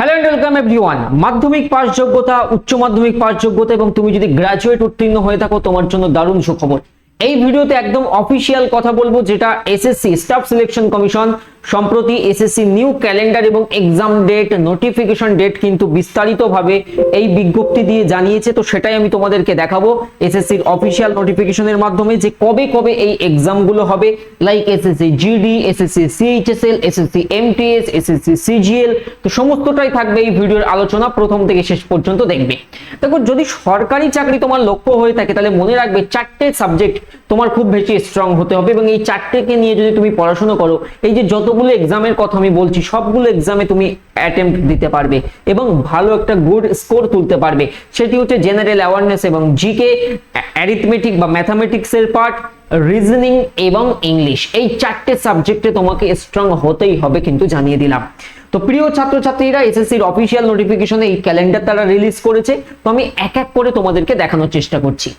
Hello and welcome everyone Madhyamik pass যোগ্যতা উচ্চ মাধ্যমিক পাস যোগ্যতা এবং তুমি যদি গ্রাজুয়েট উত্তীর্ণ হয়ে থাকো, তোমার জন্য দারুণ সুখবর। এই ভিডিওতে একদম অফিসিয়াল কথা বলব, যেটা এসএসসি স্টাফ সিলেকশন কমিশন সম্প্রতি এসএসসি নিউ ক্যালেন্ডার এবং এক্সাম ডেট নোটিফিকেশন ডেট কিন্তু বিস্তারিতভাবে এই বিজ্ঞপ্তি দিয়ে জানিয়েছে। তো সেটাই আমি তোমাদেরকে দেখাবো এসএসসির অফিসিয়াল নোটিফিকেশনের মাধ্যমে যে কবে কবে এই এক্সামগুলো হবে। Like SSC GD SSC CHSL SSC MTS SSC CGL তো সমস্তটাই থাকবে এই ভিডিওর আলোচনা প্রথম থেকে শেষ পর্যন্ত দেখবে। দেখো, যদি সরকারি চাকরি তোমার লক্ষ্য হয়ে থাকে, তাহলে মনে রাখবে চারটে সাবজেক্ট তোমার খুব বেশি স্ট্রং হতে হবে এবং এই চারটেকে নিয়ে যদি তুমি পড়াশোনা করো, এই যে যতগুলো এক্সামের কথা আমি বলছি, সবগুলো এক্সামে তুমি অ্যাটেম্প্ট দিতে পারবে এবং ভালো একটা গুড স্কোর তুলতে পারবে। সেটি হচ্ছে জেনারেল অ্যাওয়ারনেস এবং জিকে অ্যারিথমেটিক বা ম্যাথামেটিক্সের পার্ট রিজনিং এবং ইংলিশ এই চারটে সাবজেক্টে তোমাকে স্ট্রং হতেই হবে কিন্তু জানিয়ে দিলাম। তো প্রিয় ছাত্রছাত্রীরা এসএসসির অফিসিয়াল নোটিফিকেশনে এই ক্যালেন্ডার তারা রিলিজ করেছে। তো আমি এক এক করে তোমাদেরকে দেখানোর চেষ্টা করছি।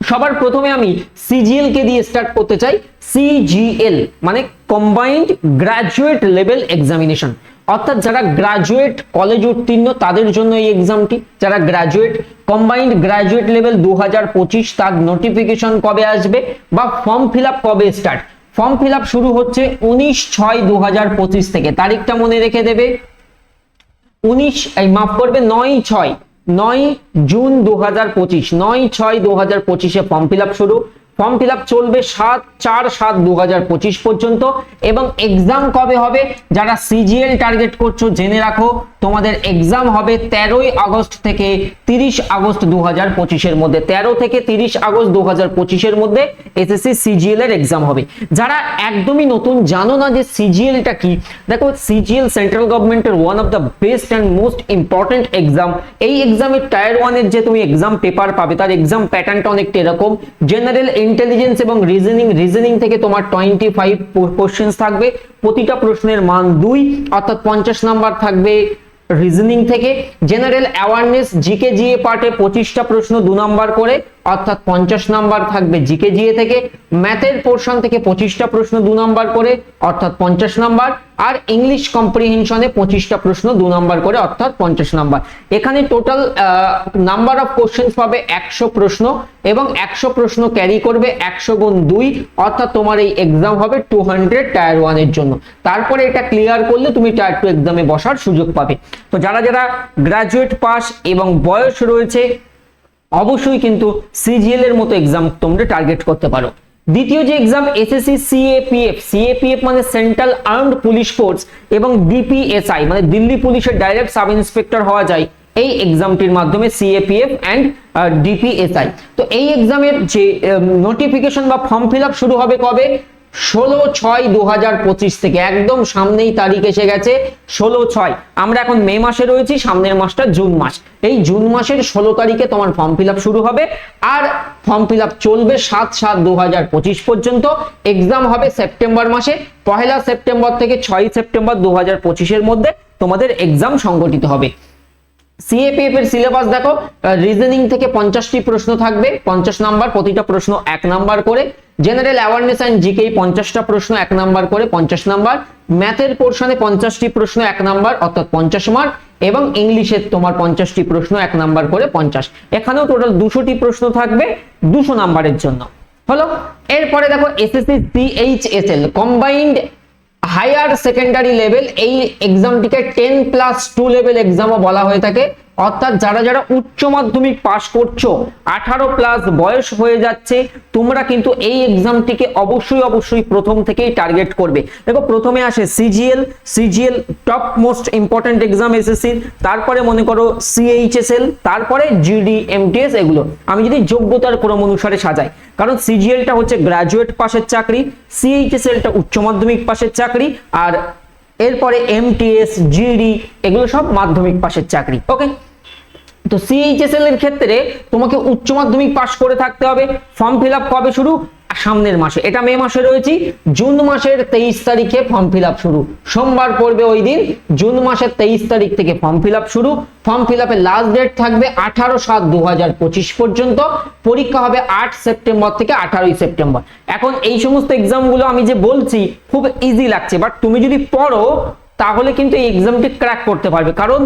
সবার প্রথমে আমি সিজিএল কে দিয়ে স্টার্ট করতে চাই। সিজিএল মানে কম্বাইন্ড গ্রাজুয়েট লেভেল এক্সামিনেশন অর্থাৎ যারা গ্রাজুয়েট কলেজ উত্তীর্ণ, তাদের জন্য এই এক্সামটি যারা গ্রাজুয়েট কম্বাইন্ড গ্রাজুয়েট লেভেল দু হাজার পঁচিশ, তার নোটিফিকেশন কবে আসবে বা ফর্ম ফিল কবে স্টার্ট ফর্ম ফিল শুরু হচ্ছে উনিশ ছয় দু থেকে। তারিখটা মনে রেখে দেবে। উনিশ, এই মাফ করবে, নয় ছয়। নয় জুন দু হাজার পঁচিশ, নয় ছয় দু হাজার পঁচিশে ফর্ম ফিল আপ শুরু। ফর্ম ফিল আপ চলবে সাত চার সাত দু পর্যন্ত এবং এক্সাম কবে হবে? যারা সিজিএল টার্গেট করছ, জেনে রাখো। তোমাদের এক্সাম হবে তেরোই আগস্ট থেকে তিরিশ আগস্ট দু হাজার পঁচিশের মধ্যে। তেরো থেকে তিরিশ আগস্ট দু হাজার পঁচিশের মধ্যে এসএসসি সিজিএল এর এক্সাম হবে। যারা একদমই নতুন, জানো না যে সিজিএলটা কি? দেখো সিজিএল সেন্ট্রাল গভর্নমেন্টের one of the best and most important exam এই এক্সামের টায়ার ওয়ানের যে তুমি এক্সাম পেপার পাবে, তার এক্সাম প্যাটার্নটা অনেকটা এরকম। জেনারেল ইন্টেলিজেন্স এবং রিজনিং রিজনিং থেকে তোমার টোয়েন্টি ফাইভ কোশ্চেন্স থাকবে। প্রতিটা প্রশ্নের মান দুই, অর্থাৎ পঞ্চাশ নাম্বার থাকবে। রিজনিং থেকে জেনারেল অ্যাওয়ারনেস জিকে জিএ পার্টে পঁচিশটা প্রশ্ন দু নম্বর করে অর্থাৎ পঞ্চাশ নাম্বার থাকবে জিকে জিএ থেকে, ম্যাথের পোর্শন থেকে পঁচিশটা প্রশ্ন দু নাম্বার করে, অর্থাৎ পঞ্চাশ নাম্বার, আর ইংলিশ কম্প্রিহেনশনে পঁচিশটা প্রশ্ন দু নাম্বার করে, অর্থাৎ পঞ্চাশ নাম্বার। এখানে টোটাল নাম্বার অফ কোশ্চেন্স পাবে একশো প্রশ্ন এবং একশো প্রশ্ন ক্যারি করবে একশো গুণ দুই, অর্থাৎ তোমার এই এক্সাম হবে টু হান্ড্রেড টায়ার ওয়ানের জন্য। তারপরে এটা ক্লিয়ার করলে তুমি টায়ার টু এক্সামে বসার সুযোগ পাবে। তো যারা যারা গ্রাজুয়েট পাস এবং বয়স রয়েছে অবশ্যই কিন্তু সিজিএল এর মতো এক্সাম তোমরা টার্গেট করতে পারো। দ্বিতীয় যে এক্সাম এসএসসি সিএপিএফ সিএপিএফ মানে সেন্ট্রাল আর্মড পুলিশ ফোর্স এবং ডিপিএসআই মানে দিল্লি পুলিশের ডাইরেক্ট সাব ইন্সপেক্টর হওয়া যায় এই এক্সামটির মাধ্যমে সিএপিএফ অ্যান্ড ডিপিএসআই তো এই এক্সামের যে নোটিফিকেশন বা ফর্ম ফিল শুরু হবে কবে? ষোলো ছয় দু হাজার পঁচিশ থেকে একদম সামনেই তারিখ এসে গেছে ষোলো ছয়। আমরা এখন মে মাসে রয়েছি, সামনের মাসটা জুন মাস। এই জুন মাসের ষোলো তারিখে তোমার ফর্ম ফিল শুরু হবে আর ফর্ম ফিল চলবে সাত সাত দু হাজার পঁচিশ পর্যন্ত। এক্সাম হবে সেপ্টেম্বর মাসে। পহেলা সেপ্টেম্বর থেকে ছয় সেপ্টেম্বর দু হাজার পঁচিশের মধ্যে তোমাদের এক্সাম সংগঠিত হবে। সিএপিএফ এর সিলেবাস দেখো রিজনিং থেকে পঞ্চাশটি প্রশ্ন থাকবে, পঞ্চাশ নাম্বার, প্রতিটা প্রশ্ন এক নাম্বার করে। জেনারেল অ্যাওয়ারনেস অ্যান্ড জিকে পঞ্চাশটা প্রশ্ন এক নাম্বার করে, পঞ্চাশ নাম্বার। ম্যাথের পোর্শনে পঞ্চাশটি প্রশ্ন এক নাম্বার, অর্থাৎ পঞ্চাশ মার্ক এবং ইংলিশের তোমার পঞ্চাশটি প্রশ্ন এক নাম্বার করে পঞ্চাশ। এখানেও টোটাল দুশোটি প্রশ্ন থাকবে, দুশো নাম্বারের জন্য। হলো, এরপরে দেখো SSC CHSL combined higher secondary level এই এক্সামটিকে টেন প্লাস টু লেভেল এক্সামও বলা হয়ে থাকে। অর্থাৎ যারা যারা উচ্চ মাধ্যমিক পাস করছ, আঠারো প্লাস বয়স হয়ে যাচ্ছে, তোমরা কিন্তু এই এক্সামটিকে অবশ্যই অবশ্যই প্রথম থেকেই টার্গেট করবে। দেখো, প্রথমে আসে CGL CGL top most important exam SSC তারপরে মনে করো সিএইচএসএল তারপরে জিডি এমটিএস এগুলো। আমি যদি যোগ্যতার ক্রম অনুসারে সাজাই, কারণ সিজিএলটা হচ্ছে গ্রাজুয়েট পাশের চাকরি সিএইচএসএলটা উচ্চ মাধ্যমিক পাশের চাকরি, আর এরপরে এমটিএস জিডি এগুলো সব মাধ্যমিক পাশের চাকরি। ওকে তো সিএইচএসএল এর ক্ষেত্রে তোমাকে উচ্চ মাধ্যমিক পাশ করে থাকতে হবে। ফর্ম ফিল কবে শুরু? সামনের মাসে। এটা মে মাসে রয়েছি। জুন মাসের তেইশ তারিখে ফর্ম ফিল শুরু। সোমবার পড়বে ওই দিন। জুন মাসের তেইশ তারিখ থেকে ফর্ম ফিল শুরু। ফর্ম ফিল লাস্ট ডেট থাকবে আঠারো সাত দু পর্যন্ত। পরীক্ষা হবে আট সেপ্টেম্বর থেকে আঠারোই সেপ্টেম্বর। এখন এই সমস্ত এক্সামগুলো আমি যে বলছি, খুব ইজি লাগছে। বাট তুমি যদি পড়ো, তাহলে কিন্তু এই এক্সামটি ক্র্যাক করতে পারবে। কারণ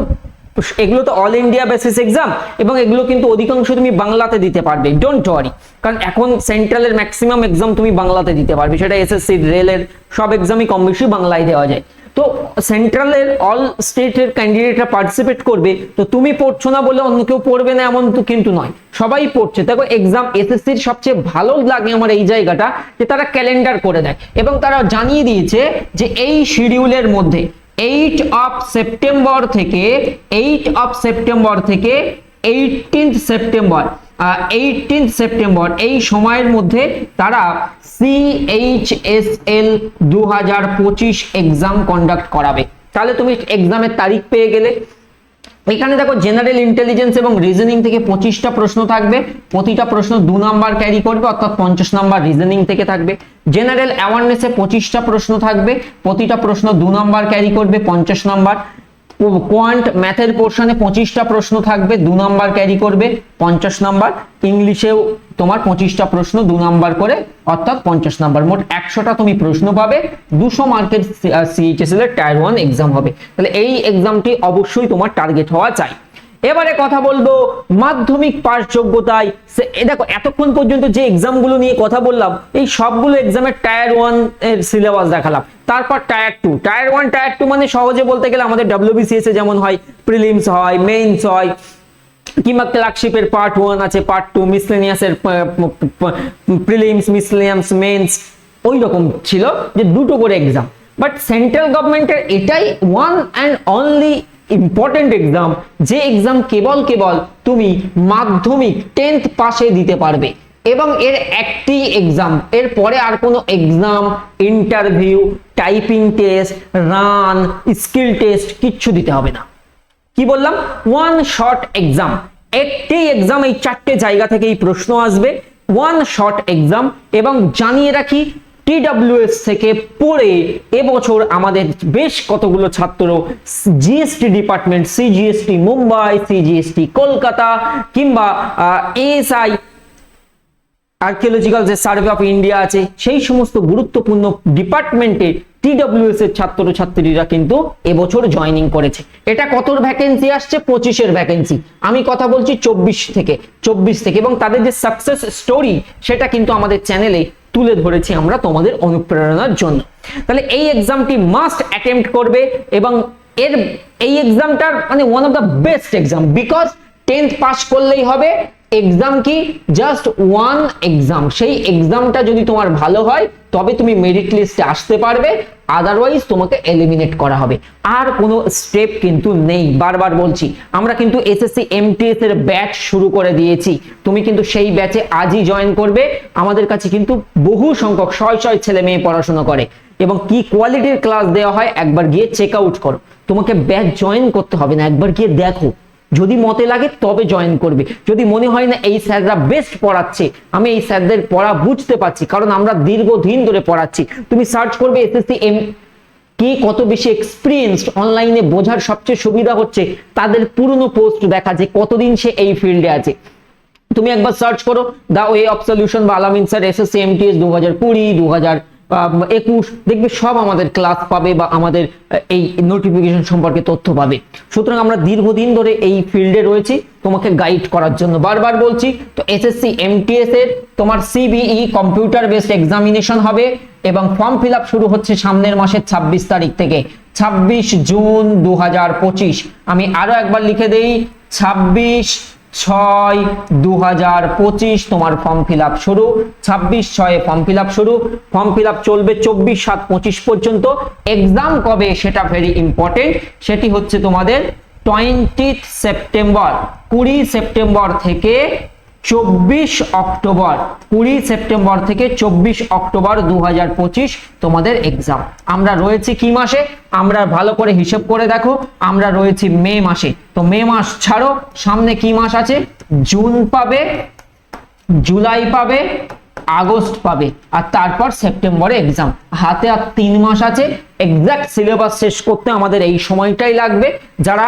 এগুলো তো অল ইন্ডিয়া বেসিস এক্সাম এবং এগুলো কিন্তু অধিকাংশ তুমি বাংলাতে দিতে পারবে। ডোন্ট ওয়ারি কারণ এখন সেন্ট্রালের ম্যাক্সিমাম এক্সাম তুমি বাংলাতে দিতে পারবে। সেটা এসএসসি রেলের সব এক্সামই কম বেশি বাংলায় দেওয়া যায়। তো সেন্ট্রালের অল স্টেটের ক্যান্ডিডেটরা পার্টিসিপেট করবে। তো তুমি পড়ছো না বলে অন্য কেউ পড়বে না এমন তো কিন্তু নয়। সবাই পড়ছে। দেখো এক্সাম এসএসসির সবচেয়ে ভালো লাগে আমার এই জায়গাটা যে তারা ক্যালেন্ডার করে দেয়। এবং তারা জানিয়ে দিয়েছে যে এই শিডিউলের মধ্যে এইট অফ সেপ্টেম্বর থেকে এইট অফ সেপ্টেম্বর থেকে এইটিন্থ সেপ্টেম্বর এইটিন সেপ্টেম্বর এই সময়ের মধ্যে তারা সিএইচএসএল দু হাজার পঁচিশ এক্সাম কন্ডাক্ট করাবে। তাহলে তুমি এক্সামের তারিখ পেয়ে গেলে। এখানে দেখো জেনারেল ইন্টেলিজেন্স এবং রিজনিং থেকে পঁচিশটা প্রশ্ন থাকবে। প্রতিটা প্রশ্ন দু নাম্বার ক্যারি করবে, অর্থাৎ পঞ্চাশ নাম্বার রিজনিং থেকে থাকবে। জেনারেল অ্যাওয়ারনেসে পঁচিশটা প্রশ্ন থাকবে, প্রতিটা প্রশ্ন দু নাম্বার ক্যারি করবে, পঞ্চাশ নাম্বার। কোয়ান্ট ম্যাথের পোর্শনে পঁচিশটা প্রশ্ন থাকবে, দু নম্বর ক্যারি করবে, পঞ্চাশ নাম্বার। ইংলিশেও তোমার পঁচিশটা প্রশ্ন দু নম্বর করে, অর্থাৎ পঞ্চাশ নম্বর। মোট একশোটা তুমি প্রশ্ন পাবে, দুশো মার্কের সিএইচএসএল এর টায়ার ওয়ান এক্সাম হবে। তাহলে এই এক্সামটি অবশ্যই তোমার টার্গেট হওয়া চাই। এবারে কথা বলব মাধ্যমিক পাস যোগ্যতায় দেখো, এতক্ষণ পর্যন্ত যে এক্সামগুলো নিয়ে কথা বললাম, এই সবগুলো এক্সামের টায়ার ওয়ানের সিলেবাস দেখালাম। তারপর tier two tier one tier two মানে সহজে বলতে গেলে আমাদের ডাব্লিউবিসিএস এ যেমন হয় প্রিলিমস হয় মেইনস হয়, কিংবা ক্লার্কশিপের পার্ট ওয়ান আছে পার্ট টু মিসলেনিয়াসের প্রিলিমস মিসলেনিয়ামস মেন্স ওই রকম ছিল যে দুটো করে এক্সাম বাট সেন্ট্রাল গভর্নমেন্টের এটাই one and only important exam যে এক্সাম কেবল কেবল তুমি মাধ্যমিক টেন্থ পাশে দিতে পারবে। এবং এর একটি এক্সাম এর পরে আর কোনো exam interview typing test run skill test কিচ্ছু দিতে হবে না। কি বললাম? ওয়ান শর্ট এক্সাম একটি এক্সাম এই চারটে জায়গা থেকে এই প্রশ্ন আসবে। ওয়ান শর্ট এক্সাম এবং জানিয়ে রাখি টিডব্লিউএস থেকে পড়ে এবছর আমাদের বেশ কতগুলো ছাত্র GST department, CGST Mumbai, CGST Kolkata কিংবা এএসআই, আর্কিওলজিক্যাল যে সার্ভে অফ ইন্ডিয়া আছে, সেই সমস্ত গুরুত্বপূর্ণ ডিপার্টমেন্টে টিডব্লিউএস এর ছাত্রছাত্রীরা কিন্তু এবছর জয়েনিং করেছে। এটা কতর ভ্যাকেন্সি আসছে? পঁচিশের ভ্যাকেন্সি আমি কথা বলছি চব্বিশ থেকে চব্বিশ থেকে এবং তাদের যে সাকসেস স্টোরি সেটা কিন্তু আমাদের চ্যানেলে তুলে ধরেছি আমরা তোমাদের অনুপ্রেরণার জন্য। তাহলে এই এক্সামটি মাস্ট অ্যাটেম্প্ট করবে এবং এর, এই এক্সামটার মানে one of the best exam because tenth pass করলেই হবে এক্সাম কি? জাস্ট ওয়ান এক্সাম সেই এক্সামটা যদি তোমার ভালো হয়, তবে তুমি মেরিট লিস্টে আসতে পারবে। আদারওয়াইজ তোমাকে এলিমিনেট করা হবে। আর কোনো স্টেপ কিন্তু নেই। বারবার বলছি, আমরা কিন্তু এসএসসি এমটিএস এর ব্যাচ শুরু করে দিয়েছি। তুমি কিন্তু সেই ব্যাচে আজই জয়েন করবে। আমাদের কাছে কিন্তু বহু সংখ্যক শয় শয় ছেলে মেয়ে পড়াশোনা করে। এবং কি কোয়ালিটির ক্লাস দেওয়া হয়, একবার গিয়ে চেক আউট করো। তোমাকে ব্যাচ জয়েন করতে হবে না। একবার গিয়ে দেখো। যদি মতে লাগে তবে জয়েন করবে। যদি মনে হয় না এই স্যাররা বেস্ট পড়াচ্ছে, আমি এই স্যারদের পড়া বুঝতে পারছি, কারণ আমরা দীর্ঘদিন ধরে পড়াচ্ছি। তুমি সার্চ করবে এসএসসি এম কে কত বেশি এক্সপিরিয়েন্সড অনলাইনে বোঝার সবচেয়ে সুবিধা হচ্ছে তাদের পুরনো পোস্ট দেখা যে কতদিন সে এই ফিল্ডে আছে। তুমি একবার সার্চ করো দা ওয়ে অফ সলিউশন বা আলামিন স্যার এসএসসি এমটিএস দু হাজার কুড়ি দু হাজার একুশ, দেখবে সব আমাদের ক্লাস পাবে বা আমাদের এই নোটিফিকেশন সম্পর্কে তথ্য পাবে। সুতরাং আমরা দীর্ঘদিন ধরে এই ফিল্ডে রয়েছি, তোমাকে গাইড করার জন্য। বারবার বলছি, তো এসএসসি এমটিএস এর তোমার সিবিই কম্পিউটার বেসড এক্সামিনেশন হবে এবং ফর্ম ফিল শুরু হচ্ছে সামনের মাসের ছাব্বিশ তারিখ থেকে। ছাব্বিশ জুন দু হাজার পঁচিশ। আমি আরও একবার লিখে দেই, ছাব্বিশ ছয় দু হাজার পঁচিশ, তোমার ফর্ম ফিল আপ শুরু। ছাব্বিশ ছয়ে ফর্ম ফিল আপ শুরু। ফর্ম ফিল আপ চলবে চব্বিশ সাত পঁচিশ পর্যন্ত। এক্সাম কবে? সেটা ভেরি ইম্পর্টেন্ট সেটি হচ্ছে তোমাদের টোয়েন্টি সেপ্টেম্বর কুড়ি সেপ্টেম্বর থেকে চব্বিশ অক্টোবর, কুড়ি সেপ্টেম্বর থেকে চব্বিশ অক্টোবর দু হাজার পঁচিশ তোমাদের এক্সাম আমরা রয়েছি কি মাসে? আমরা ভালো করে হিসেব করে দেখো, আমরা রয়েছি মে মাসে। তো মে মাস ছাড়ো, সামনে কি মাস আছে? জুন পাবে, জুলাই পাবে আগস্ট পাবে আর তারপর সেপ্টেম্বরে এক্সাম হাতে আর তিন মাস আছে। এক্সাক্ট সিলেবাস শেষ করতে আমাদের এই সময়টাই লাগবে। যারা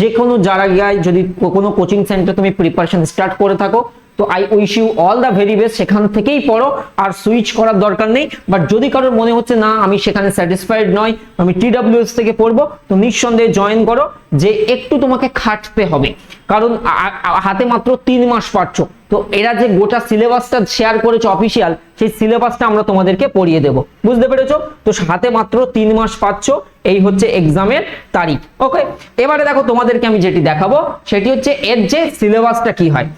যে কোনো জায়গায় যদি কোনো কোচিং সেন্টার তুমি প্রিপারেশন স্টার্ট করে থাকো, তো I wish you all the very best সেখান থেকেই পড়ো। আর সুইচ করার দরকার নেই। বাট যদি কারোর মনে হচ্ছে, না, আমি সেখানে স্যাটিসফাইড নয় আমি টিডাব্লিউএস থেকে পড়ব, তো নিঃসন্দেহে জয়েন করো। যে একটু তোমাকে খাটতে হবে। কারণ হাতে মাত্র তিন মাস পাচ্ছ। তো এরা যে গোটা সিলেবাসটা শেয়ার করেছে অফিসিয়াল সেই সিলেবাসটা আমরা তোমাদেরকে পড়িয়ে দেব। বুঝতে পেরেছ? তো হাতে মাত্র তিন মাস পাচ্ছ, এই হচ্ছে এক্সামের তারিখ ওকে এবারে দেখো তোমাদেরকে আমি যেটি দেখাবো, সেটি হচ্ছে এর যে সিলেবাসটা কি হয়।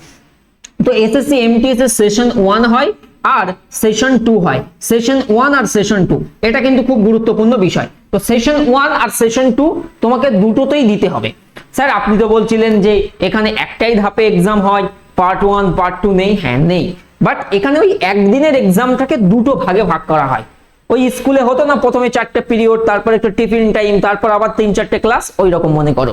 তো এসএসসি এমটিএস এর সেশন ওয়ান হয় আর সেশন টু হয়। সেশন ওয়ান আর সেশন টু এটা কিন্তু খুব গুরুত্বপূর্ণ বিষয়। তো সেশন ওয়ান আর সেশন টু তোমাকে দুটোতেই দিতে হবে। স্যার, আপনি তো বলছিলেন যে এখানে একটাই ধাপে এক্সাম হয় পার্ট ওয়ান পার্ট টু নেই হ্যাঁ নেই। বাট এখানে ওই একদিনের এক্সামটাকে দুটো ভাগে ভাগ করা হয়। ওই স্কুলে হতো না, প্রথমে চারটে পিরিয়ড তারপর একটু টিফিন টাইম তারপর আবার তিন চারটে ক্লাস ওই রকম মনে করো।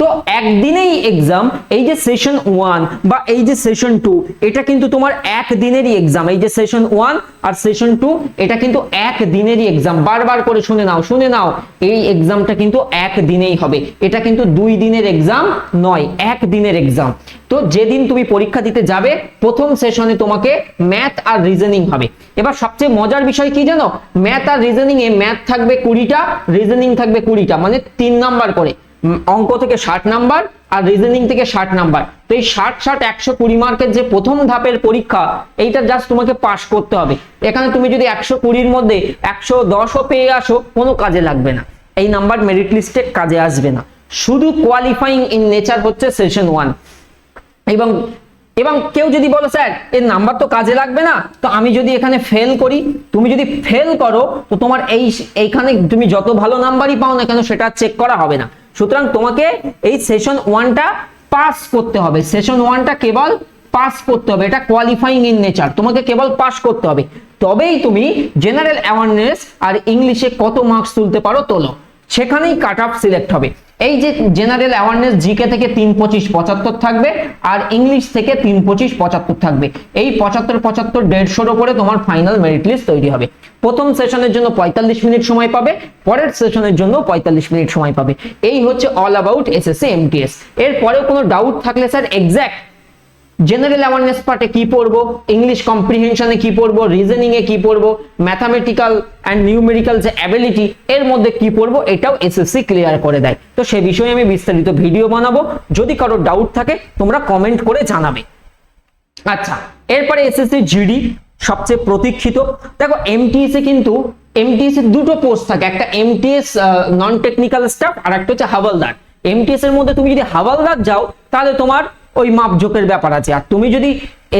তো একদিনেই এক্সাম এই যে সেশন ওয়ান বা এই যে সেশন টু এটা কিন্তু তোমার একদিনেরই এক্সাম এই যে সেশন ওয়ান আর সেশন টু এটা কিন্তু একদিনেরই এক্সাম বারবার করে শুনে নাও শুনে নাও, এই এক্সামটা কিন্তু একদিনেই হবে। এটা কিন্তু দুই দিনের এক্সাম নয়, একদিনের এক্সাম তো যেদিন তুমি পরীক্ষা দিতে যাবে, প্রথম সেশনে তোমাকে ম্যাথ আর রিজনিং হবে। এবার সবচেয়ে মজার বিষয় কি জানো? ম্যাথ আর রিজনিং এ ম্যাথ থাকবে কুড়িটা রিজনিং থাকবে কুড়িটা মানে তিন নাম্বার করে। অঙ্ক থেকে ষাট নাম্বার আর রিজনিং থেকে ষাট নাম্বার। তো এই ষাট ষাট একশো কুড়ি মার্কের যে প্রথম ধাপের পরীক্ষা, এইটা জাস্ট তোমাকে পাশ করতে হবে। এখানে তুমি যদি একশো কুড়ির মধ্যে একশো দশও পেয়ে আসো, কোনো কাজে লাগবে না। এই নাম্বার মেরিট লিস্টে কাজে আসবে না। শুধু কোয়ালিফাইং ইন নেচার হচ্ছে সেশন ওয়ান এবং এবং কেউ যদি বলো, স্যার, এর নাম্বার তো কাজে লাগবে না, তো আমি যদি এখানে ফেল করি, তুমি যদি ফেল করো, তো তোমার এই, এইখানে তুমি যত ভালো নাম্বারই পাও না কেন, সেটা চেক করা হবে না। সুতরাং তোমাকে এই সেশন ওয়ানটা পাস করতে হবে। সেশন ওয়ানটা কেবল পাস করতে হবে। এটা কোয়ালিফাইং ইন নেচার তোমাকে কেবল পাস করতে হবে। তবেই তুমি জেনারেল অ্যাওয়ারনেস আর ইংলিশে কত মার্কস তুলতে পারো, তোলো। সেখানেই কাট অফ সিলেক্ট হবে। এই যে জেনারেল অ্যাওয়ারনেস জিকে থেকে তিন পঁচিশ পঁচাত্তর থাকবে আর ইংলিশ থেকে তিন পঁচিশ পঁচাত্তর থাকবে। এই পঁচাত্তর পঁচাত্তর দেড়শোর ওপরে তোমার ফাইনাল মেরিট লিস্ট তৈরি হবে। প্রথম সেশনের জন্য পঁয়তাল্লিশ মিনিট সময় পাবে, পরের সেশনের জন্য পঁয়তাল্লিশ মিনিট সময় পাবে। এই হচ্ছে all about S S SSC MTS এরপরেও কোনো ডাউট থাকলে স্যার এক্স্যাক্ট জেনারেল অ্যাওয়ারনেস পার্টে কি পড়ব? ইংলিশ কম্প্রিহেনশনে কি পড়ব? রিজনিং এ কি পড়ব? ম্যাথামেটিক্যাল অ্যান্ড নিউমেরিক্যাল যে অ্যাবিলিটি এর মধ্যে কি পড়ব? এটাও এসএসসি ক্লিয়ার করে দেয়। তো সে বিষয়ে আমি বিস্তারিত ভিডিও বানাবো। যদি কারও ডাউট থাকে, তোমরা কমেন্ট করে জানাবে। আচ্ছা এরপরে এসএসসি জিডি সবচেয়ে প্রতীক্ষিত। দেখো এমটিএস এ কিন্তু এমটিএস এর দুটো পোস্ট থাকে। একটা এমটিএস নন টেকনিক্যাল স্টাফ আর একটা হচ্ছে হাওয়ালদার। এমটিএস এর মধ্যে তুমি যদি হাওয়ালদার যাও, তাহলে তোমার ওই মাপজোকের ব্যাপার আছে। আর তুমি যদি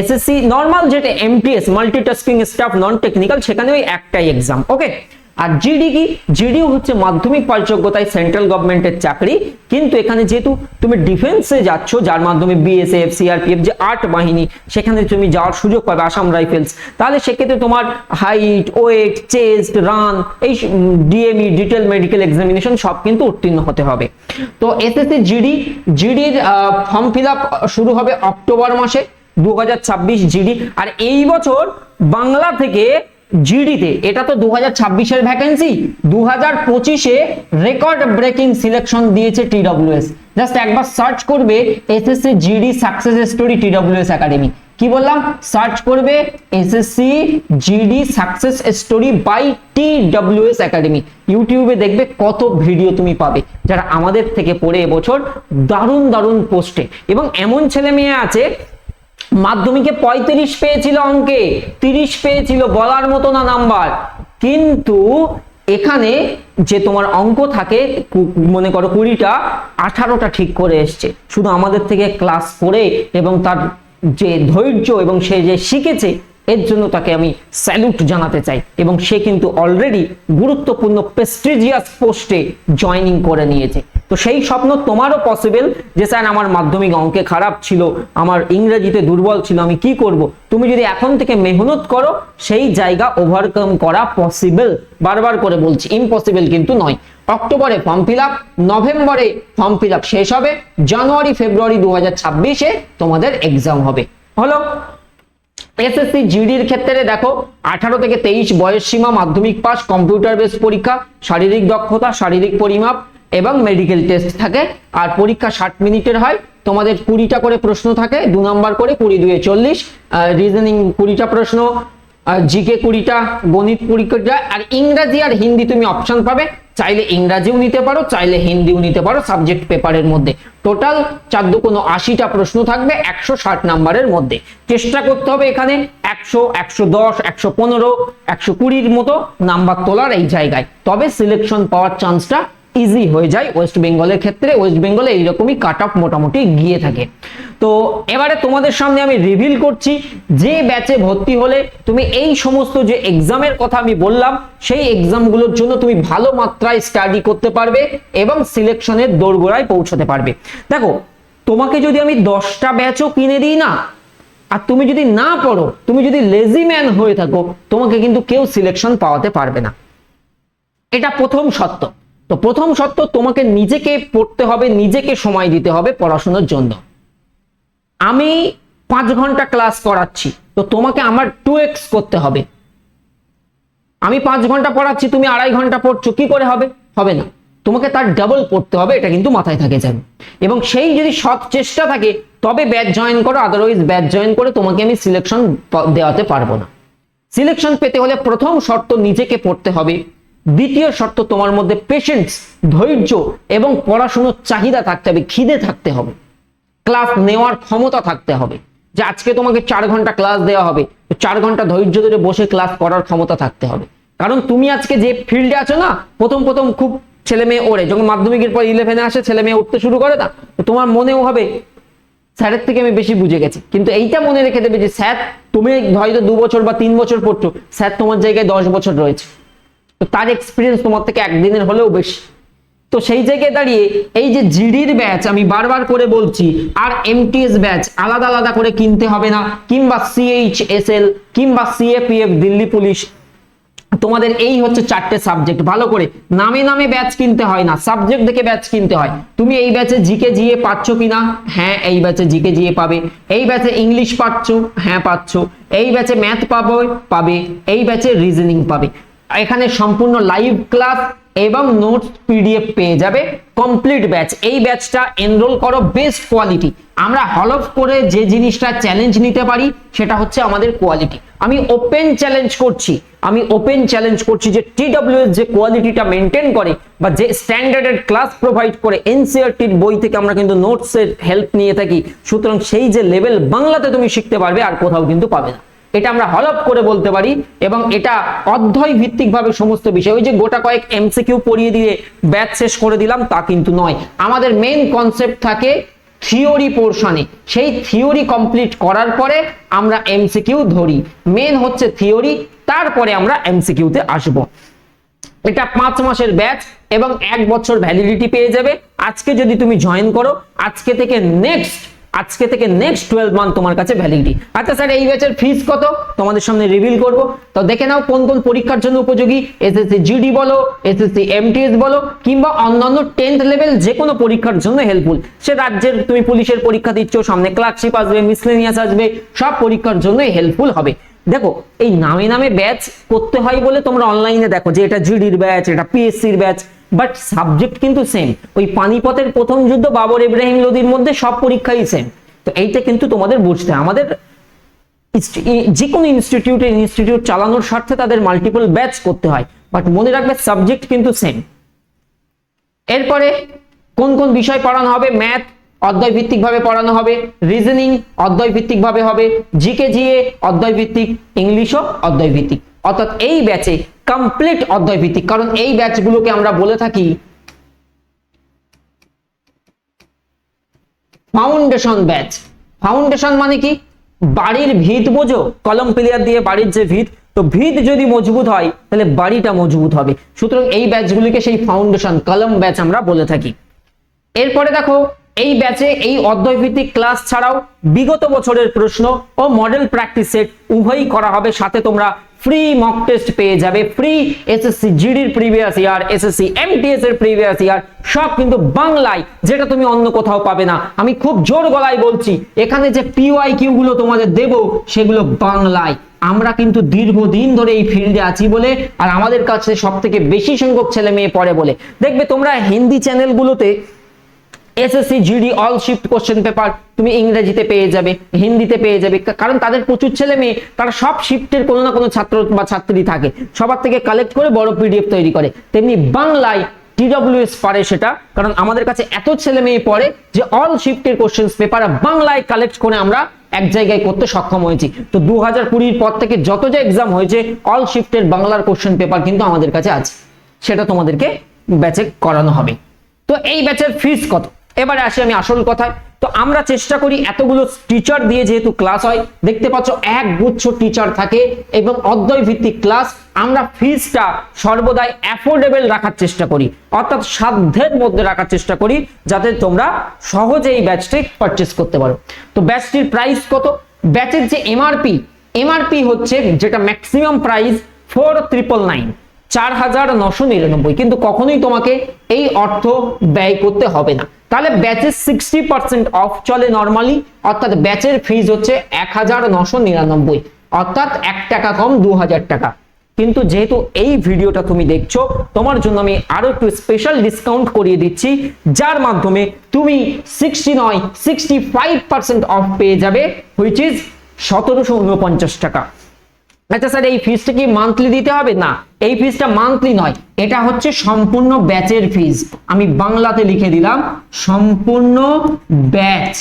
এসএসসি নর্মাল যেটা MTS multitasking staff non technical সেখানে ওই একটাই এক্সাম ওকে আর জিডি কি? জিডিও হচ্ছে মাধ্যমিক পাস যোগ্যতায় সেন্ট্রাল গভর্নমেন্টের চাকরি। কিন্তু এখানে যেহেতু তুমি ডিফেন্সে যাচ্ছ, যার মাধ্যমে বিএসএফ সিআরপিএফ যে আর্ট বাহিনী, সেখানে তুমি যাওয়ার সুযোগ পাবে আসাম রাইফেলস। তাহলে সেক্ষেত্রে তোমার হাইট, ওয়েট, চেস্ট, রান, এই ডিএমই ডিটেল মেডিকেল এক্সামিনেশন সব কিন্তু উত্তীর্ণ হতে হবে। তো এসএসসি জিডি জিডির ফর্ম ফিল শুরু হবে অক্টোবর মাসে, দু হাজার ছাব্বিশ জিডি আর এই বছর বাংলা থেকে জিডিতে, এটা তো দু হাজার ছাব্বিশের ভ্যাকেন্সি দু হাজার পঁচিশে রেকর্ড ব্রেকিং সিলেকশন দিয়েছে টিডব্লিউএস। জাস্ট একবার সার্চ করবে SSC GD success story TWS academy কি বললাম? সার্চ করবে SSC GD success story by T TWS academy ইউটিউবে দেখবে কত ভিডিও তুমি পাবে, যারা আমাদের থেকে পড়ে এবছর দারুণ দারুণ পোস্টে এবং এমন ছেলে মেয়ে আছে মাধ্যমিকে পঁয়ত্রিশ পেয়েছিল অঙ্কে, তিরিশ পেয়েছিল বলার মতো না নাম্বার। কিন্তু এখানে যে তোমার অঙ্ক থাকে মনে করো কুড়িটা, আঠারোটা ঠিক করে এসছে। শুধু আমাদের থেকে ক্লাস করে এবং তার যে ধৈর্য এবং সে যে শিখেছে এর জন্য তাকে আমি স্যালুট জানাতে চাই। এবং সে কিন্তু অলরেডি গুরুত্বপূর্ণ প্রেস্টিজিয়াস পোস্টে জয়েনিং করে নিয়েছে। তো সেই স্বপ্ন তোমারও পসিবল যে, স্যার, আমার মাধ্যমিক অঙ্কে খারাপ ছিল, আমার ইংরেজিতে দুর্বল ছিল, আমি কি করব? তুমি যদি এখন থেকে মেহনত করো, সেই জায়গা ওভারকাম করা পসিবল বারবার করে বলছি ইম্পসিবল কিন্তু নয়। অক্টোবরে ফর্ম ফিল আপ নভেম্বরে ফর্ম ফিল আপ শেষ হবে, জানুয়ারি, ফেব্রুয়ারি দু হাজার তোমাদের এক্সাম হবে। হলো এসএসসি জিডির ক্ষেত্রে দেখো, আঠারো থেকে তেইশ বয়স সীমা মাধ্যমিক পাস কম্পিউটার বেস পরীক্ষা, শারীরিক দক্ষতা, শারীরিক পরিমাপ এবং মেডিকেল টেস্ট থাকে। আর পরীক্ষা ষাট মিনিটের হয়, তোমাদের কুড়িটা করে প্রশ্ন থাকে, দু নাম্বার করে কুড়ি দুয়ে চল্লিশ রিজনিং কুড়িটা প্রশ্ন জিকে কুড়িটা, গণিত কুড়িটা, আর ইংরাজি আর হিন্দি তুমি অপশন পাবে। চাইলে ইংরাজিও নিতে পারো, চাইলে হিন্দিও নিতে পারো সাবজেক্ট পেপারের মধ্যে। টোটাল চার দু কোনো আশিটা প্রশ্ন থাকবে একশো ষাট নাম্বারের মধ্যে। চেষ্টা করতে হবে এখানে একশো একশো দশ, একশো পনেরো, একশো কুড়ির মতো নাম্বার তোলার এই জায়গায়। তবে সিলেকশন পাওয়ার চান্সটা ইজি হয়ে যায় ওয়েস্ট বেঙ্গলের ক্ষেত্রে। ওয়েস্ট বেঙ্গলে এইরকমই কাট অফ মোটামুটি গিয়ে থাকে। তো এবারে তোমাদের সামনে আমি রিভিল করছি, যে ব্যাচে ভর্তি হলে তুমি এই সমস্ত যে এক্সামের কথা আমি বললাম, সেই এক্সামগুলোর জন্য তুমি ভালো মাত্রায় স্টাডি করতে পারবে এবং সিলেকশনের দোরগোড়ায় পৌঁছতে পারবে। দেখো, তোমাকে যদি আমি দশটা ব্যাচও কিনে দিই না, আর তুমি যদি না পড়ো, তুমি যদি লেজি ম্যান হয়ে থাকো, তোমাকে কিন্তু কেউ সিলেকশন পাওয়াতে পারবে না। এটা প্রথম সত্য। তো প্রথম সত্য তোমাকে নিজেকে পড়তে হবে, নিজেকে সময় দিতে হবে পড়াশোনার জন্য। আমি পাঁচ ঘণ্টা ক্লাস করাচ্ছি, তো তোমাকে আমার টু এক্স করতে হবে। আমি পাঁচ ঘণ্টা পড়াচ্ছি, তুমি আড়াই ঘণ্টা পড়ছো, কি করে হবে? হবে না। তোমাকে তার ডাবল পড়তে হবে, এটা কিন্তু মাথায় থাকে যাবে এবং সেই যদি সৎ চেষ্টা থাকে, তবে ব্যাচ জয়েন করো আদারওয়াইজ ব্যাচ জয়েন করে তোমাকে আমি সিলেকশন দেওয়াতে পারব না। সিলেকশন পেতে হলে প্রথম শর্ত নিজেকে পড়তে হবে। দ্বিতীয় শর্ত তোমার মধ্যে পেশেন্স ধৈর্য এবং পড়াশোনার চাহিদা থাকতে হবে, খিদে থাকতে হবে। ক্লাস নেওয়ার ক্ষমতা থাকতে হবে। যে আজকে তোমাকে চার ঘণ্টা ক্লাস দেওয়া হবে, তো চার ঘণ্টা ধৈর্য ধরে বসে ক্লাস করার ক্ষমতা থাকতে হবে। কারণ তুমি আজকে যে ফিল্ডে আছো না, প্রথম প্রথম খুব ছেলে মেয়ে ওড়ে যখন মাধ্যমিকের পর ইলেভেনে আসে, ছেলে মেয়ে উঠতে শুরু করে না তোমার মনেও হবে, স্যারের থেকে আমি বেশি বুঝে গেছি। কিন্তু এইটা মনে রেখে দেবে যে, স্যার, তুমি হয়তো দু বছর বা তিন বছর পড়ছো, স্যার তোমার জায়গায় দশ বছর রয়েছে। তো তার এক্সপিরিয়েন্স তোমার থেকে একদিনের হলেও বেশি। তো সেই জায়গায় দাঁড়িয়ে এই যে জিডির ব্যাচ আমি বারবার করে বলছি, আর এমটিএস ব্যাচ আলাদা আলাদা করে কিনতে হবে না, কিংবা সিএইচএসএল কিংবা সিএপিএফ দিল্লি পুলিশ। তোমাদের এই হচ্ছে চারটে সাবজেক্ট ভালো করে। নামে নামে ব্যাচ কিনতে হয় না সাবজেক্ট দেখে ব্যাচ কিনতে হয়। তুমি এই ব্যাচে জিকে জিএ পাচ্ছ কিনা? হ্যাঁ এই ব্যাচে জিকে জিএ পাবে। এই ব্যাচে ইংলিশ পাচ্ছ? হ্যাঁ পাচ্ছ। এই ব্যাচে ম্যাথ পাবে পাবে। এই ব্যাচে রিজনিং পাবে। এখানে সম্পূর্ণ লাইভ ক্লাস এবং নোটস পিডিএফ পেয়ে যাবে। কমপ্লিট ব্যাচ এই ব্যাচটা এনরোল করো বেস্ট কোয়ালিটি আমরা হল অফ করে যে জিনিসটা চ্যালেঞ্জ নিতে পারি, সেটা হচ্ছে আমাদের কোয়ালিটি আমি ওপেন চ্যালেঞ্জ করছি। আমি ওপেন চ্যালেঞ্জ করছি যে টিডব্লিউএস যে কোয়ালিটিটা মেনটেন করে বা যে স্ট্যান্ডার্ডের ক্লাস প্রোভাইড করে এনসিআরটির বই থেকে আমরা কিন্তু নোটসের হেল্প নিয়ে থাকি। সুতরাং সেই যে লেভেল বাংলাতে তুমি শিখতে পারবে, আর কোথাও কিন্তু পাবে না। এটা আমরা হলপ করে বলতে পারি এবং এটা অধ্যয় ভিত্তিক ভাবে সমস্ত বিষয়। ওই যে গোটা কয়েক এমসিকিউ পড়িয়ে দিয়ে ব্যাচ শেষ করে দিলাম, তা কিন্তু নয়। আমাদের মেইন কনসেপ্ট থাকে থিওরি পোর্শনে সেই থিওরি কমপ্লিট করার পরে আমরা এমসিকিউ ধরি। মেন হচ্ছে থিওরি তারপরে আমরা এমসিকিউতে আসব। এটা পাঁচ মাসের ব্যাচ এবং এক বছর ভ্যালিডিটি পেয়ে যাবে। আজকে যদি তুমি জয়েন করো, আজকে থেকে নেক্সট আজকে থেকে নেক্সট টুয়েলভ মান্থ তোমার কাছে ভ্যালিডিটি আচ্ছা স্যার এই ব্যাচের ফিস কত? তোমাদের সামনে রিভিল করব। তো দেখে নাও কোন কোন পরীক্ষার জন্য উপযোগী। এসএসসি জিডি বলো এসএসসি এমটিএস বলো, কিংবা অন্যান্য টেন্থ লেভেল যে কোনো পরীক্ষার জন্য হেল্পফুল সে রাজ্যের তুমি পুলিশের পরীক্ষা দিচ্ছ, সামনে ক্লার্কশিপ আসবে মিসলেনিয়াস আসবে, সব পরীক্ষার জন্যই হেল্পফুল হবে। দেখো, এই নামে নামে ব্যাচ করতে হয় বলে তোমরা অনলাইনে দেখো যে এটা জিডির ব্যাচ এটা পিএসসির ব্যাচ বাট সাবজেক্ট কিন্তু সেম ওই পানিপথের প্রথম যুদ্ধ বাবর ইব্রাহিম লোদির মধ্যে সব পরীক্ষাই সেম তো এইটা কিন্তু তোমাদের বুঝতে আমাদের যে কোনো ইনস্টিটিউটে ইনস্টিটিউট চালানোর স্বার্থে তাদের মাল্টিপল ব্যাচ করতে হয়। বাট মনে রাখবে সাবজেক্ট কিন্তু সেম এরপরে কোন কোন বিষয় পড়ানো হবে? ম্যাথ অধ্যায় ভিত্তিক ভাবে পড়ানো হবে। রিজনিং অধ্যায় ভিত্তিক ভাবে হবে। জিকে জিএ অধ্যায় ভিত্তিক ইংলিশও অধ্যায় ভিত্তিক। অর্থাৎ এই ব্যাচে কমপ্লিট অধ্যায় ভিত্তিক কারণ এই ব্যাচগুলোকে আমরা বলে থাকি ফাউন্ডেশন ব্যাচ ফাউন্ডেশন মানে কি? বাড়ির ভিত বোঝো, কলম প্লেয়ার দিয়ে বাড়ির যে ভিত, তো ভিত যদি মজবুত হয়, তাহলে বাড়িটা মজবুত হবে। সুতরাং এই ব্যাচগুলিকে সেই ফাউন্ডেশন কলম ব্যাচ আমরা বলে থাকি। এরপরে দেখো, এই ব্যাচে এই অধ্যয়ভিত্তিক ক্লাস ছাড়াও বিগত বছরের প্রশ্ন ও মডেল প্র্যাকটিস সেট উভয়ই করা হবে। সাথে তোমরা ফ্রি মক টেস্ট পেয়ে যাবে। ফ্রি এসএসসি জিডির প্রিভিয়াস ইয়ার এসএসসি এমটিএস এর প্রিভিয়াস ইয়ার সব কিন্তু বাংলায়, যেটা তুমি অন্য কোথাও পাবে না। আমি খুব জোর গলায় বলছি, এখানে যে পিওয়াই কিউ গুলো তোমাদের দেব, সেগুলো বাংলায়। আমরা কিন্তু দীর্ঘদিন ধরে এই ফিল্ডে আছি বলে, আর আমাদের কাছে সব থেকে বেশি সংখ্যক ছেলে মেয়ে পড়ে বলে। দেখবে তোমরা Hindi চ্যানেলগুলোতে SSC GD all shift question paper তুমি ইংরেজিতে পেয়ে যাবে, হিন্দিতে পেয়ে যাবে কারণ তাদের প্রচুর ছেলে মেয়ে, তারা সব শিফটের কোনো না কোনো ছাত্র বা ছাত্রী থাকে। সবার থেকে কালেক্ট করে বড় পিডিএফ তৈরি করে। তেমনি বাংলায় টিডব্লিউএস পারে সেটা, কারণ আমাদের কাছে এত ছেলে মেয়ে পড়ে যে অল শিফটের কোশ্চেন পেপার বাংলায় কালেক্ট করে আমরা এক জায়গায় করতে সক্ষম হয়েছি। তো দু হাজার কুড়ির পর থেকে যত যা এক্সাম হয়েছে অল শিফটের বাংলার কোশ্চেন পেপার কিন্তু আমাদের কাছে আছে। সেটা তোমাদেরকে ব্যাচে করানো হবে। তো এই ব্যাচের ফিস কত? এবারে আসি আমি আসল কথায়। তো আমরা চেষ্টা করি এতগুলো টিচার দিয়ে যেহেতু ক্লাস হয়, দেখতে পাচ্ছ এক গুচ্ছ টিচার থাকে এবং অধ্যয় ভিত্তিক ক্লাস আমরা ফিজটা সর্বদাই অ্যাফোর্ডেবল রাখার চেষ্টা করি, অর্থাৎ সাধ্যের মধ্যে রাখার চেষ্টা করি যাতে তোমরা সহজে এই ব্যাচটি পারচেস করতে পারো। তো ব্যাচটির প্রাইস কত? ব্যাচের যে এমআরপি এমআরপি হচ্ছে যেটা maximum price four triple nine চার হাজার নশো নিরানব্বই। কিন্তু কখনোই তোমাকে এই অর্থ ব্যয় করতে হবে না। তাহলে ব্যাচের সিক্সটি পার্সেন্ট অফ চলে নর্মালি অর্থাৎ ব্যাচের ফিজ হচ্ছে এক হাজার নশো নিরানব্বই। অর্থাৎ এক টাকা কম দু হাজার টাকা। কিন্তু যেহেতু এই ভিডিওটা তুমি দেখছ, তোমার জন্য আমি আরও একটু স্পেশাল ডিসকাউন্ট করিয়ে দিচ্ছি, যার মাধ্যমে তুমি সিক্সটি নয় সিক্সটি ফাইভ পার্সেন্ট অফ পেয়ে যাবে হুইচ ইজ সতেরোশো উনপঞ্চাশ টাকা। আচ্ছা স্যার, এই ফিজটা কি মান্থলি দিতে হবে? না, এই ফিসটা মান্থলি নয়। এটা হচ্ছে সম্পূর্ণ ব্যাচের ফিস আমি বাংলাতে লিখে দিলাম, সম্পূর্ণ ব্যাচ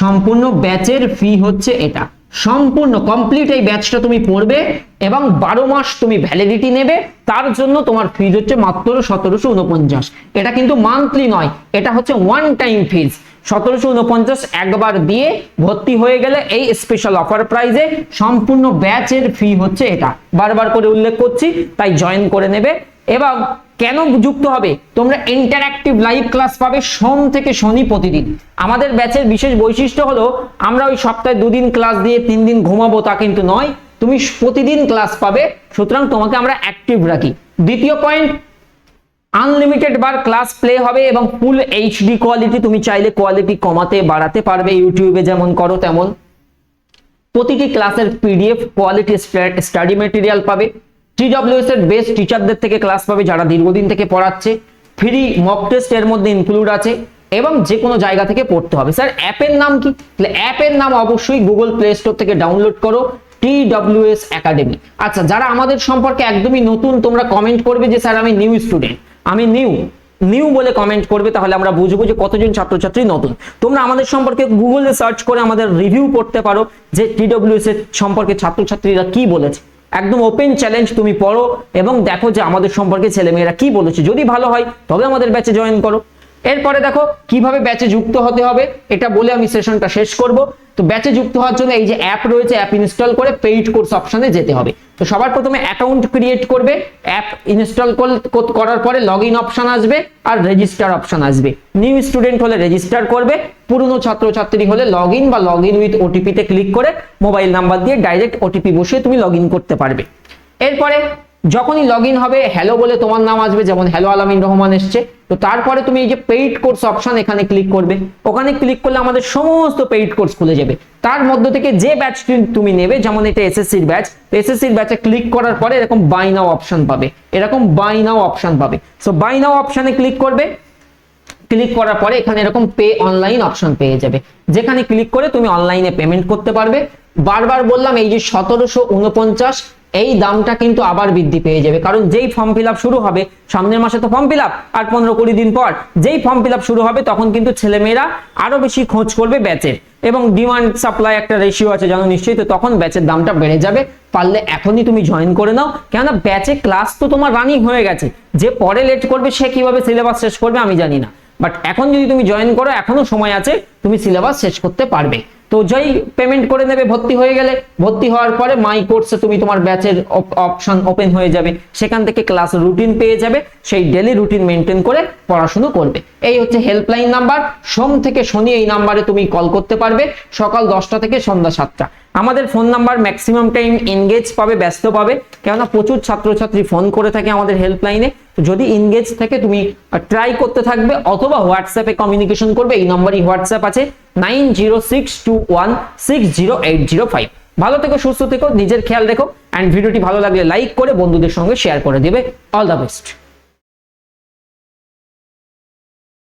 সম্পূর্ণ ব্যাচের ফি হচ্ছে এটা। সম্পূর্ণ কমপ্লিট এই ব্যাচটা তুমি পড়বে এবং বারো মাস তুমি ভ্যালিডিটি নেবে। তার জন্য তোমার ফিজ হচ্ছে মাত্র সতেরোশো উনপঞ্চাশ। এটা কিন্তু মান্থলি নয়, এটা হচ্ছে ওয়ান টাইম ফিজ সতেরোশো উনপঞ্চাশ একবার দিয়ে ভর্তি হয়ে গেলে এই স্পেশাল অফার প্রাইজে সম্পূর্ণ ব্যাচের ফি হচ্ছে এটা। বারবার করে উল্লেখ করছি, তাই জয়েন করে নেবে। এবং কেন যুক্ত হবে? তোমরা ইন্টারঅ্যাক্টিভ লাইভ ক্লাস পাবে সোম থেকে শনি প্রতিদিন। আমাদের ব্যাচের বিশেষ বৈশিষ্ট্য হলো, আমরা ওই সপ্তাহে দুদিন ক্লাস দিয়ে তিন দিন ঘুমাবো তা কিন্তু নয়। তুমি প্রতিদিন ক্লাস পাবে, সুতরাং তোমাকে আমরা অ্যাক্টিভ রাখি। দ্বিতীয় পয়েন্ট আনলিমিটেড বার ক্লাস প্লে হবে এবং ফুল এইচডি কোয়ালিটি তুমি চাইলে কোয়ালিটি কমাতে, বাড়াতে পারবে। ইউটিউবে যেমন করো তেমন। প্রতিটি ক্লাসের পিডিএফ কোয়ালিটি স্টাডি মেটেরিয়াল পাবে। টিডব্লিউএস এর বেস্ট টিচারদের থেকে ক্লাস পাবে যারা দীর্ঘদিন থেকে পড়াচ্ছে। ফ্রি মক টেস্ট এর মধ্যে ইনক্লুড আছে এবং যে কোনো জায়গা থেকে পড়তে হবে। স্যার অ্যাপের নাম কি? অ্যাপের নাম অবশ্যই গুগল প্লে স্টোর থেকে ডাউনলোড করো। টিডব্লিউএস একাডেমি আচ্ছা যারা আমাদের সম্পর্কে একদমই নতুন, তোমরা কমেন্ট করবে যে, স্যার, আমি নিউ স্টুডেন্ট আমি নিউ নিউ বলে কমেন্ট করবে, তাহলে আমরা বুঝব যে কতজন ছাত্রছাত্রী নতুন। তোমরা আমাদের সম্পর্কে গুগলে সার্চ করে আমাদের রিভিউ পড়তে পারো যে টিডব্লিউএস এর সম্পর্কে ছাত্রছাত্রীরা কি বলেছে। একদম ওপেন চ্যালেঞ্জ তুমি পড়ো এবং দেখো যে আমাদের সম্পর্কে ছেলেমেয়েরা কি বলেছে। যদি ভালো হয়, তবে আমাদের ব্যাচে জয়েন করো। এরপরে দেখো, কীভাবে ব্যাচে যুক্ত হতে হবে, এটা বলে আমি সেশনটা শেষ করব। তো ব্যাচে যুক্ত হওয়ার জন্য এই যে অ্যাপ রয়েছে অ্যাপ ইনস্টল করে পেইড কোর্স অপশনে যেতে হবে। তো সবার প্রথমে অ্যাকাউন্ট ক্রিয়েট করবে অ্যাপ ইনস্টল করার পরে লগ ইন অপশন আসবে আর রেজিস্টার অপশন আসবে। নিউ স্টুডেন্ট হলে রেজিস্টার করবে, পুরনো ছাত্রছাত্রী হলে লগ ইন বা লগ ইন উইথ ওটিপিতে ক্লিক করে মোবাইল নাম্বার দিয়ে ডাইরেক্ট ওটিপি বসিয়ে তুমি লগ ইন করতে পারবে। এরপরে যখনই লগ হবে হ্যালো বলে তোমার নাম আসবে, যেমন হ্যালো আলামিন রহমান এসছে। তো তারপরে তুমি এই যে পেইড কোর্স অপশন এখানে ক্লিক করবে। ওখানে ক্লিক করলে আমাদের সমস্ত পেইড কোর্স খুলে যাবে। তার মধ্য থেকে যে ব্যাচটি তুমি নেবে, যেমন এটা এসএসসির ব্যাচ এসএসসির ব্যাচে ক্লিক করার পরে এরকম বাই নাও অপশন পাবে। এরকম বাই নাও অপশন পাবে। সো বাই নাও অপশনে ক্লিক করবে। ক্লিক করার পরে এখানে এরকম পে অনলাইন অপশন পেয়ে যাবে। যেখানে ক্লিক করে তুমি অনলাইনে পেমেন্ট করতে পারবে। বারবার বললাম, এই যে সতেরোশো উনপঞ্চাশ এই দামটা কিন্তু আবার বৃদ্ধি পেয়ে যাবে। কারণ যেই ফর্ম ফিল শুরু হবে, সামনের মাসে তো ফর্ম ফিল আর পনেরো কুড়ি দিন পর যেই ফর্ম ফিল শুরু হবে, তখন কিন্তু ছেলেমেয়েরা আরও বেশি খোঁজ করবে ব্যাচের এবং ডিমান্ড সাপ্লাই একটা রেশিও আছে, জানো নিশ্চয়ই তো, তখন ব্যাচের দামটা বেড়ে যাবে। পারলে এখনই তুমি জয়েন করে নাও। কেননা ব্যাচে ক্লাস তো তোমার রানিং হয়ে গেছে। যে পরে লেট করবে, সে কীভাবে সিলেবাস শেষ করবে আমি জানি না। বাট এখন যদি তুমি জয়েন করো, এখনও সময় আছে, তুমি সিলেবাস শেষ করতে পারবে। তো যেই পেমেন্ট করে নেবে ভর্তি হয়ে গেলে, ভর্তি হওয়ার পরে মাই কোর্সে তুমি তোমার ব্যাচের অপশন ওপেন হয়ে যাবে। সেখান থেকে ক্লাস রুটিন পেয়ে যাবে, সেই ডেলি রুটিন মেনটেন করে পড়াশুনো করবে। এই হচ্ছে হেল্পলাইন নাম্বার সোম থেকে শনি এই নাম্বারে তুমি কল করতে পারবে। সকাল দশটা থেকে সন্ধ্যা সাতটা। আমাদের phone number maximum time engage পাবে, ব্যস্ত পাবে। কেননা প্রচুর ছাত্রছাত্রী ফোন করে থাকে আমাদের হেল্পলাইনে যদি এনগেজ থেকে, তুমি ট্রাই করতে থাকবে, অথবা হোয়াটসঅ্যাপে কমিউনিকেশন করবে। এই নম্বরই হোয়াটসঅ্যাপ আছে nine zero six two one six zero eight zero five ভালো থেকো, সুস্থ থেকো, নিজের খেয়াল রেখো। অ্যান্ড ভিডিওটি ভালো লাগলে লাইক করে বন্ধুদের সঙ্গে শেয়ার করে দেবে। All the best